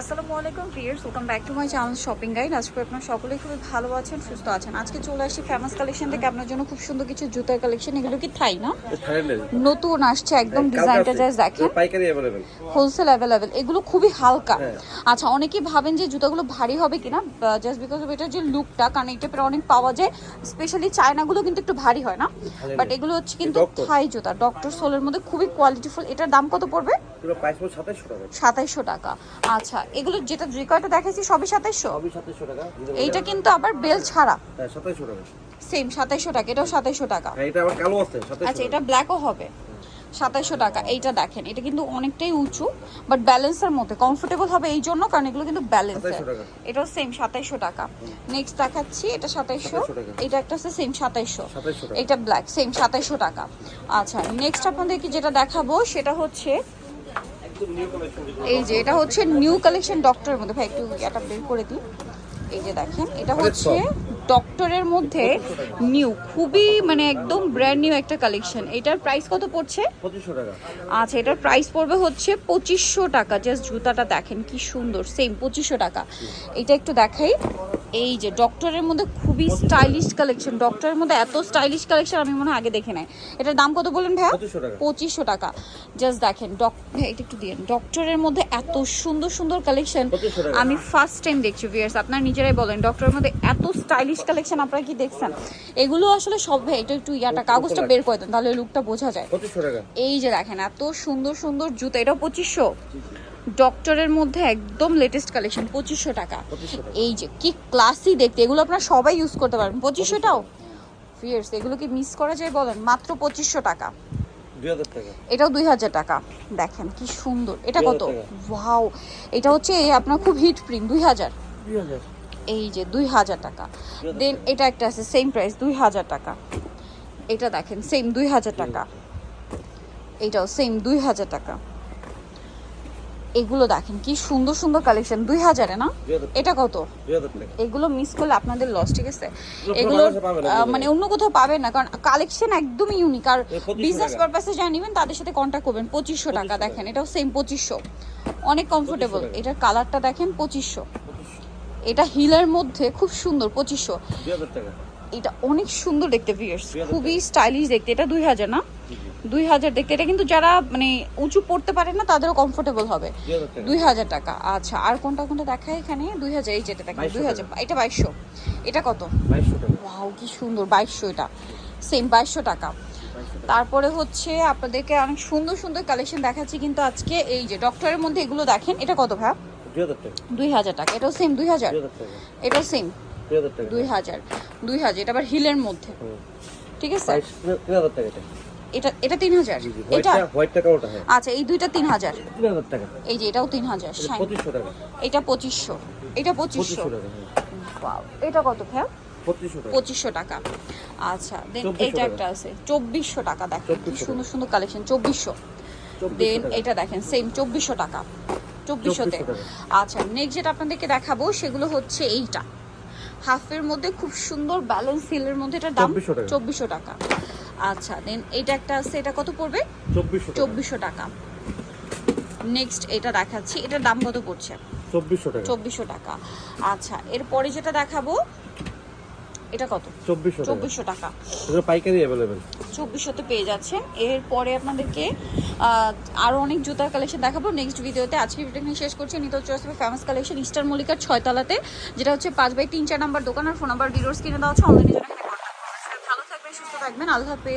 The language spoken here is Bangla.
আসসালামু আলাইকুম viewers welcome back to my channel shopping guide. আজকে আপনারা সকলেই খুবই ভালো আছেন সুস্থ আছেন। আজকে চলে আসছি ফেমাস কালেকশন থেকে। আপনার জন্য খুব সুন্দর কিছু জুতার কালেকশন। এগুলো কি থাই না? নতুন আসছে একদম ডিজাইনটা জাস্ট দেখেন। পাইকারি অ্যাভেলেবেল হোলসেল অ্যাভেলেবেল এগুলো খুবই হালকা। হ্যাঁ। আচ্ছা অনেকেই ভাবেন যে জুতাগুলো ভারী হবে কিনা জাস্ট বিকজ অফ এটার যে লুকটা কারণ এই টাইপের অনেক পাওয়া যায়। স্পেশালি চায়নাগুলো কিন্তু একটু ভারী হয় না। বাট এগুলো হচ্ছে কিন্তু থাই জুতা। ডক্টর সোলের মধ্যে খুবই কোয়ালিটিফুল এটার দাম কত পড়বে? সাতাইশশো টাকা। আচ্ছা এগুলো যেটা যে কয়টা দেখাইছি সবই সাতাইশশো। এইটা কিন্তু আবার বেল ছাড়া। হ্যাঁ সাতাইশশো টাকা। সেম সাতাইশশো টাকা এটাও সাতাইশশো টাকা। হ্যাঁ এটা আবার কালো আছে আচ্ছা এটা ব্ল্যাকও হবে। সাতাইশশো টাকা এইটা দেখেন এটা কিন্তু অনেকটাই উঁচু বাট ব্যালেন্সের মধ্যে কমফোর্টেবল হবে এই জন্য কারণ এগুলো কিন্তু ব্যালেন্স 2700 টাকা। এটাও সেম সাতাইশশো টাকা। নেক্সট দেখাচ্ছি এটা সাতাইশশো। 2700 এটা একটা আছে সেম সাতাইশশো। এটা ব্ল্যাক সেম সাতাইশশো টাকা। আচ্ছা নেক্সট আপনাদেরকে যেটা দেখাবো সেটা হচ্ছে এই যে এটা হচ্ছে নিউ কালেকশন ডক্টরের মধ্যে। ভাই একটু এটা বের করে দিই। এই যে দেখেন এটা হচ্ছে ডক্টরের মধ্যে নিউ খুবই মানে একদম ব্র্যান্ড নিউ একটা কালেকশন এটার প্রাইস কত পড়ছে? পঁচিশশো টাকা। আচ্ছা এটার প্রাইস পড়বে হচ্ছে পঁচিশশো টাকা। জাস্ট জুতাটা দেখেন কি সুন্দর। সেম পঁচিশশো টাকা। এটা একটু দেখাই। এই যে ডক্টরের মধ্যে খুবই স্টাইলিশ কালেকশন ডক্টরের মধ্যে এত স্টাইলিশ কালেকশন আমি মনে হয় আগে দেখে নাই। এটার দাম কত বলেন ভাইয়া? পঁচিশশো টাকা। জাস্ট দেখেন এটা একটু দিয়ে ডক্টরের মধ্যে এত সুন্দর সুন্দর কালেকশন আমি ফার্স্ট টাইম দেখছি ভিয়ার্স আপনার নিজেরাই বলেন ডক্টরের মধ্যে এত স্টাইলিশ কালেকশন আপনারা কি দেখছেন? এগুলো আসলে সব ভাই এটা একটু ইয়াটা কাগজটা বের করে দেন তাহলে লুকটা বোঝা যায়। এই যে দেখেন এত সুন্দর সুন্দর জুতো এটাও পঁচিশশো। ডক্টরের মধ্যে একদম লেটেস্ট কালেকশন পঁচিশশো টাকা। এই যে কি ক্লাসি দেখতে। এগুলো আপনারা সবাই ইউজ করতে পারবেন পঁচিশশোটাও? ফিয়ার্স এগুলো কি মিস করা যায় বলেন? মাত্র পঁচিশশো টাকা। এটাও দুই হাজার টাকা। দেখেন কি সুন্দর। এটা কত? 2000 ওয়াও এটা হচ্ছে আপনার খুব হিট প্রিন্ট দুই হাজার। এই যে দুই হাজার টাকা। দেন এটা একটা আছে সেম প্রাইস দুই হাজার টাকা। এটা দেখেন সেম দুই হাজার টাকা। এটাও সেম দুই হাজার টাকা। এগুলো দেখেন কি সুন্দর সুন্দর কালেকশন দুই হাজারে না? এটা কত? এগুলো মিস করলে আপনাদের লস ঠিক আছে? এগুলো? মানে অন্য কোথাও পাবেন না কারণ কালেকশন একদমই ইউনিক আর বিজনেস পারপাসে যা নেবেন তাদের সাথে কন্ট্যাক্ট করবেন পঁচিশশো টাকা দেখেন এটাও সেম পঁচিশশো। অনেক কমফোর্টেবল এটার কালারটা দেখেন পঁচিশশো। এটা হিলের মধ্যে খুব সুন্দর পঁচিশশো। এটা অনেক সুন্দর দেখতে 2000 খুবই স্টাইলিশ দেখতে এটা দুই হাজার না? দুই হাজার দেখতে এটা কিন্তু যারা মানে উঁচু পড়তে পারে না তাদেরও কমফোর্টেবল হবে। দুই হাজার টাকা। আচ্ছা আর কোনটা কোনটা দেখায় এখানে? দুই হাজার এই যেটা 2200 দুই হাজার এটা বাইশশো। এটা কত? ওয়াও কি সুন্দর বাইশশো এটা। সেম বাইশশো টাকা। তারপরে হচ্ছে আপনাদেরকে অনেক সুন্দর সুন্দর কালেকশন দেখাচ্ছি কিন্তু আজকে এই যে ডক্টরের মধ্যে এগুলো দেখেন এটা কত ভাই দুই হাজার টাকা। এটাও সেম দুই হাজার। এটাও সেম দুই হাজার দুই হাজার। এটা আবার হিলের মধ্যে। ঠিক আছে? এটা এটা তিন হাজার। এটা হোয়াইটটা ওটা হ্যাঁ। আচ্ছা এই দুইটা তিন হাজার। টাকা। এই যে এটাও তিন হাজার পঁচিশশো টাকা। এটা পঁচিশশো। এটা পঁচিশশো। হ্যাঁ। এটা কত ভাই পঁচিশশো টাকা। আচ্ছা দেন এটা একটা আছে চব্বিশশো টাকা দেখেন কি সুন্দর সুন্দর কালেকশন চব্বিশশো। দেন এটা দেখেন সেম চব্বিশশো টাকা। চব্বিশশোতে। আচ্ছা নেক্সট যেটা আপনাদেরকে দেখাবো সেগুলো হচ্ছে এইটা। হাফের মধ্যে খুব সুন্দর ব্যালেন্স হিলের মধ্যে এটার দাম চব্বিশশো টাকা। আচ্ছা দেন এটা একটা আছে এটা কত পড়বে? চব্বিশশো টাকা। নেক্সট এটা দেখাচ্ছি এটার দাম কত পড়ছে? চব্বিশশো টাকা। আচ্ছা এরপরে যেটা দেখাবো এটা কত? চব্বিশশো টাকা। পাইকারি অ্যাভেলেবেল চব্বিশশোতে পেয়ে যাচ্ছেন এরপরে আপনাদেরকে আহ, আরও অনেক জুতার কালেকশন দেখাবো। নেক্সট ভিডিওতে আজকে ভিডিও এখানে শেষ করছি। নিত চয়েস ফেমাস কালেকশন ইস্টার মল্লিকার ছয়তলাতে যেটা হচ্ছে পাঁচ বাই তিন চার নাম্বার দোকান আর ফোন নাম্বার ডিরোর্স কিনে দেওয়া হচ্ছে অনলাইনে জন্য এখানে contact